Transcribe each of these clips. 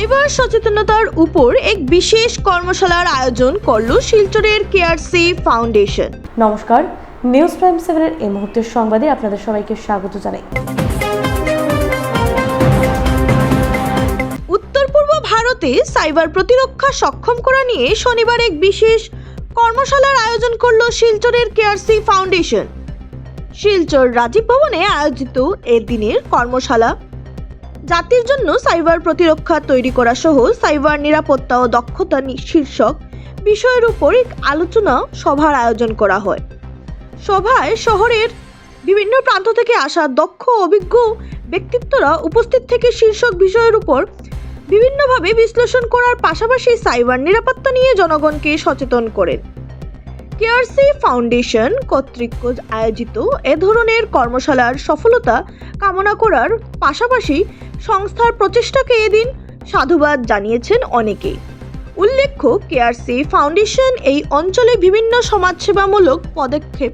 Cyber সচেতনতার উপর এক বিশেষ কর্মশালার আয়োজন করল শিলচরের কেআরসি ফাউন্ডেশন। নমস্কার নিউজ প্রাইম সেভেনের এই মুহূর্তের সংবাদে আপনাদের সবাইকে স্বাগত জানাই। উত্তর পূর্ব ভারতে সাইবার প্রতিরক্ষা সক্ষম করা নিয়ে শনিবার এক বিশেষ কর্মশালার আয়োজন করল শিলচরের কেআরসি ফাউন্ডেশন। শিলচর রাজীব ভবনে আয়োজিত এ দিনের কর্মশালা। জাতির জন্য সাইবার প্রতিরক্ষা তৈরি করা সহ সাইবার নিরাপত্তা ও দক্ষতা শীর্ষক বিষয়ের উপর আলোচনা সভার আয়োজন করা হয়। সভায় শহরের বিভিন্ন প্রান্ত থেকে আসা দক্ষ অভিজ্ঞ ব্যক্তিত্বরা উপস্থিত থেকে শীর্ষক বিষয়ের উপর বিভিন্নভাবে বিশ্লেষণ করার পাশাপাশি সাইবার নিরাপত্তা নিয়ে জনগণকে সচেতন করেন। কেআরসি ফাউন্ডেশন কর্তৃক আয়োজিত এ ধরনের কর্মশালার সফলতা কামনা করার পাশাপাশি সংস্থার প্রচেষ্টাকে এদিন সাধুবাদ জানিয়েছেন অনেকেই। উল্লেখ্য, কেআরসি ফাউন্ডেশন এই অঞ্চলে বিভিন্ন সমাজসেবামূলক পদক্ষেপ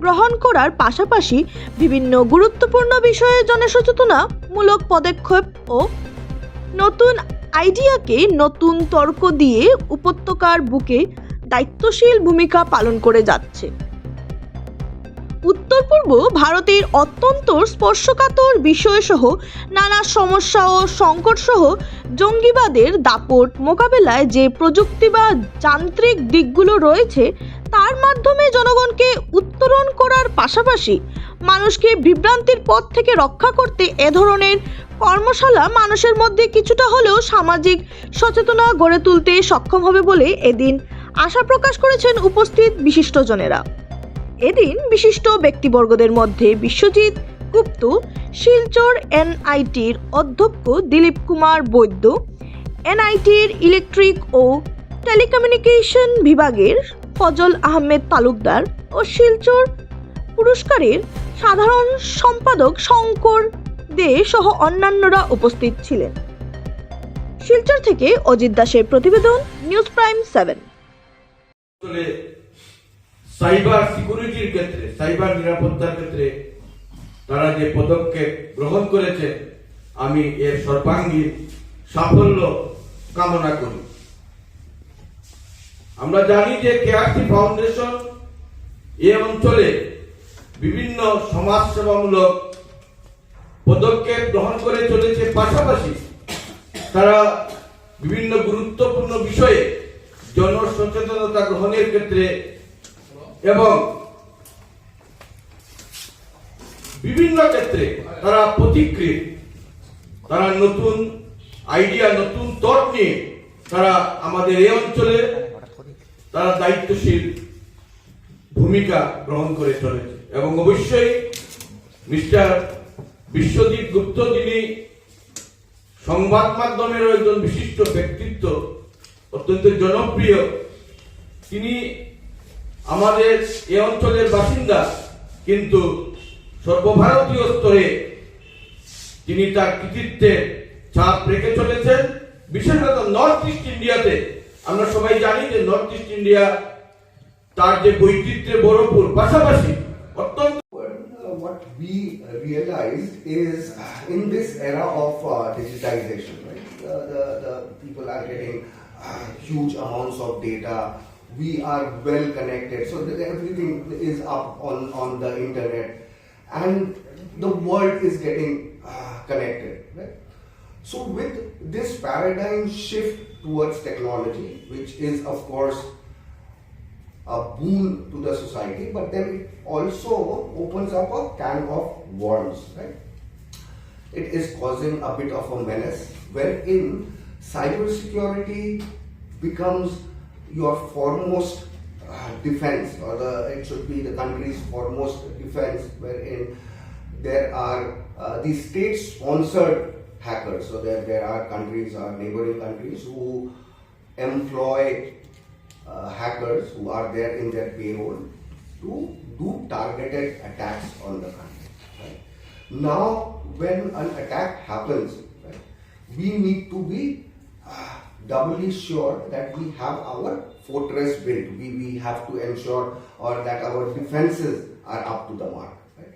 গ্রহণ করার পাশাপাশি বিভিন্ন গুরুত্বপূর্ণ বিষয়ে জনসচেতনামূলক পদক্ষেপ ও নতুন আইডিয়াকে নতুন তর্ক দিয়ে উপত্যকার বুকে দায়িত্বশীল ভূমিকা পালন করে যাচ্ছে। উত্তর পূর্ব ভারতের অত্যন্ত স্পর্শকাতর বিষয়সহ নানা সমস্যা ও সংকটসহ জঙ্গিবাদের দাপট মোকাবেলায় যে প্রযুক্তি বা যান্ত্রিক দিকগুলো রয়েছে, তার মাধ্যমে জনগণকে উত্তরণ করার পাশাপাশি মানুষকে বিভ্রান্তির পথ থেকে রক্ষা করতে এ ধরনের কর্মশালা মানুষের মধ্যে কিছুটা হলেও সামাজিক সচেতনা গড়ে তুলতে সক্ষম হবে বলে এদিন আশা প্রকাশ করেছেন উপস্থিত বিশিষ্টজনেরা। এদিন বিশিষ্ট ব্যক্তিবর্গদের মধ্যে বিশ্বজিৎ গুপ্ত, শিলচর এনআইটির অধ্যক্ষ দিলীপ কুমার বৈদ্য, এনআইটির ইলেকট্রিক ও টেলিকমিউনিকেশন বিভাগের ফজল আহমেদ তালুকদার ও শিলচর পুরস্কারের সাধারণ সম্পাদক শঙ্কর দে সহ অন্যান্যরা উপস্থিত ছিলেন। শিলচর থেকে অজিত দাসের প্রতিবেদন, নিউজ প্রাইম সেভেন। সাইবার সিকিউরিটির ক্ষেত্রে, সাইবার নিরাপত্তার ক্ষেত্রে তারা যে পদক্ষেপ গ্রহণ করেছে, আমি এর সর্বাঙ্গীন সাফল্য কামনা করি। আমরা জানি যে কেআরসি ফাউন্ডেশন এ অঞ্চলে বিভিন্ন সমাজসেবামূলক পদক্ষেপ গ্রহণ করে চলেছে। পাশাপাশি তারা বিভিন্ন গুরুত্বপূর্ণ বিষয়ে জনসচেতনতা গ্রহণের ক্ষেত্রে এবং বিভিন্ন ক্ষেত্রে তারা প্রতিক্রিয়া, তারা নতুন আইডিয়া নতুন তট নিয়ে তারা আমাদের এই অঞ্চলে তারা দায়িত্বশীল ভূমিকা গ্রহণ করে চলেছে। এবং অবশ্যই মিস্টার বিশ্বজিৎ গুপ্ত যিনি সংবাদ মাধ্যমের একজন বিশিষ্ট ব্যক্তিত্ব, অত্যন্ত জনপ্রিয়, তিনি আমাদের এ অঞ্চলের বাসিন্দা কিন্তু সর্বভারতীয় স্তরে তিনি তার কৃতিত্বে ছাপ রেখে চলেছেন বিশেষত নর্থ ইস্ট ইন্ডিয়াতে আমরা সবাই জানি যে নর্থ ইস্ট ইন্ডিয়া তার যে বৈচিত্র্যে ভরপুর পাশাপাশি অত্যন্ত what we realized is in this era of uh, digitization, right? The, the, the people are getting uh, huge amounts of data. We are well connected, so everything is up on, on the internet, and the world is getting uh, connected, right? So with this paradigm shift towards technology, which is of course a boon to the society, but then it also opens up a can of worms, right? It is causing a bit of a menace wherein cybersecurity becomes your foremost uh, defense, or the it should be the country's foremost defense, wherein there are uh, these state-sponsored hackers. So there there are countries, or neighboring countries, who employ uh, hackers who are there in their payroll to do targeted attacks on the country. Right? Now, when an attack happens, right, we need to be uh, doubly sure that we have our fortress built. We, we have to ensure or that our defenses are up to the mark. Right?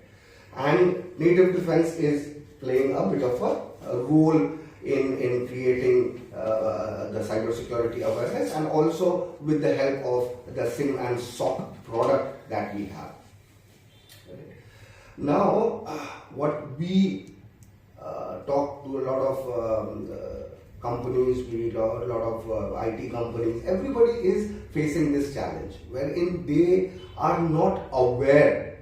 And native defense is playing a bit of a, a role in, in creating uh, the cybersecurity awareness and also with the help of the SIM and SOC product that we have. Now, uh, what we uh, talk to a lot of um, uh, companies, we talk a lot of uh, IT companies, everybody is facing this challenge wherein they are not aware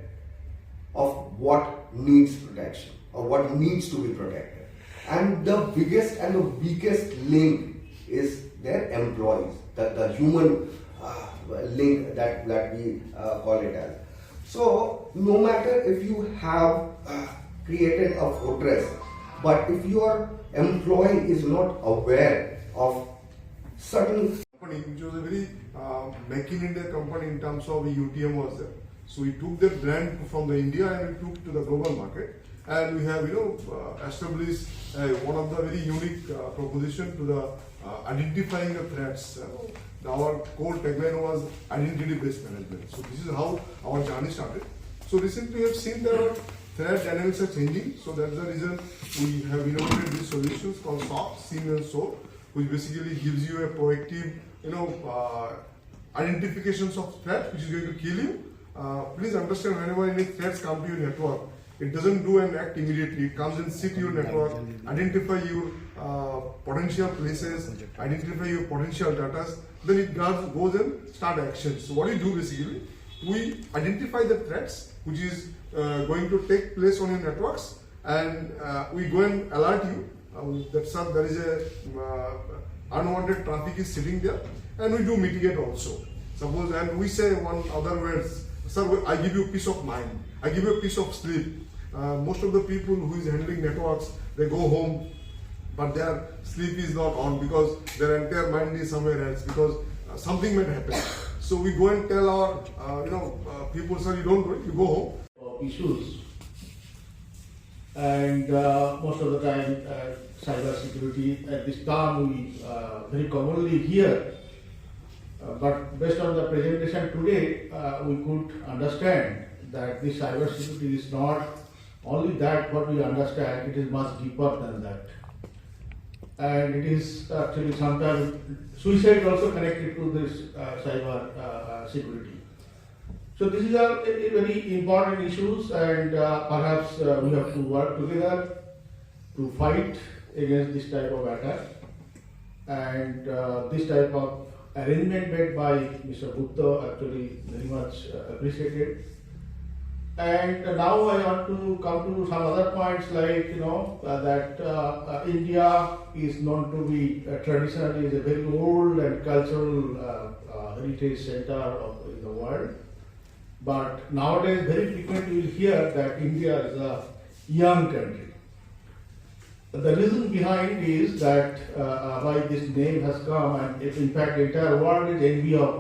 of what needs protection or what needs to be protected. And the biggest and the weakest link is their employees, the, the human uh, link that, that we uh, call it as. So, no matter if you have uh, created a fortress, but if your employee is not aware of certain company, which was a very uh, make in India company in terms of UTM was there. So we took the brand from the India and we took to the global market, and we have you know uh, established uh, one of the very unique uh, proposition to the uh, identifying the threats. Uh, our core tagline was identity-based management. So this is how our journey started. So recently we have seen that threat dynamics are changing. So that's the reason we have innovated these solutions called SOC, SIM and SOAP, which basically gives you a proactive, you know, uh, identifications of threat which is going to kill you. Uh, please understand whenever any threats come to your network, it doesn't do an act immediately. It comes and sit your network, identify your uh, potential places, identify your potential data, then it goes, and start actions. So what do you do basically? We identify the threats which is uh, going to take place on your networks and uh, we go and alert you. Um, that some there is a uh, unwanted traffic is sitting there and we do mitigate also. Suppose and we say one other words sir i give you peace of mind. I give you a piece of sleep. Uh, most of the people who is handling networks they go home but their sleep is not on because their entire mind is somewhere else because uh, something might happen so we go and tell our uh, you know uh, people sir you don't do it you go home issues. And uh, most of the time, uh, cyber security at this term we uh, very commonly hear. Uh, but based on the presentation today, uh, we could understand that this cyber security is not only that what we understand, it is much deeper than that. And it is actually sometimes suicide also connected to this uh, cyber uh, uh, security. So this is a, a- a very important issues and uh, perhaps uh, we have to work together to fight against this type of attack. And uh, this type of arrangement made by Mr. Gupta actually very much uh, appreciated. And now I want to come to some other points like, you know, uh, that uh, uh, India is known to be uh, traditionally is a very old and cultural uh, uh, heritage center of in the world. But nowadays, very frequently you hear that India is a young country. The reason behind is that why this name has come, and in fact the entire world is envy of